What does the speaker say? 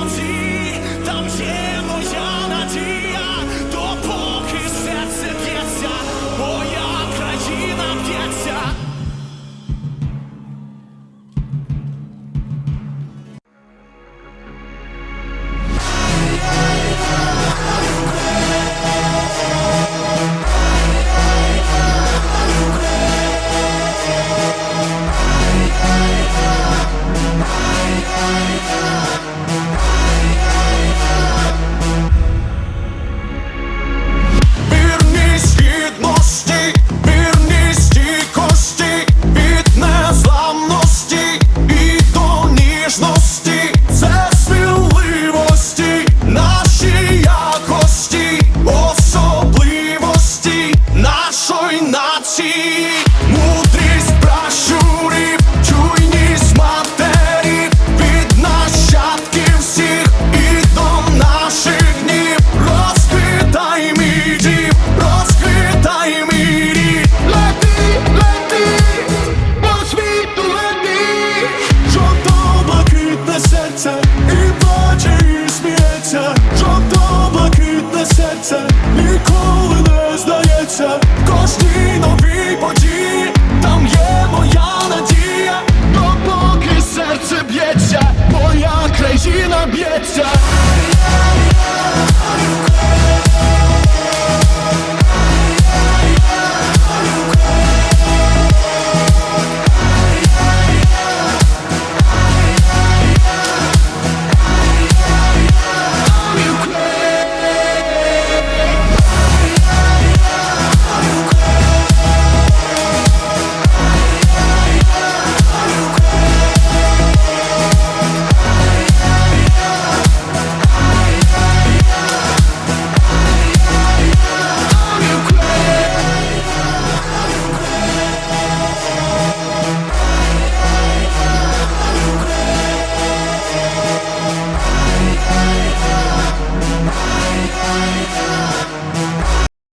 nocy, tam gdzie плаче і сміється, жовто блакитне серце, ніколи не здається, кожній новій події, там є моя надія, допоки серце б'ється, моя країна б'ється.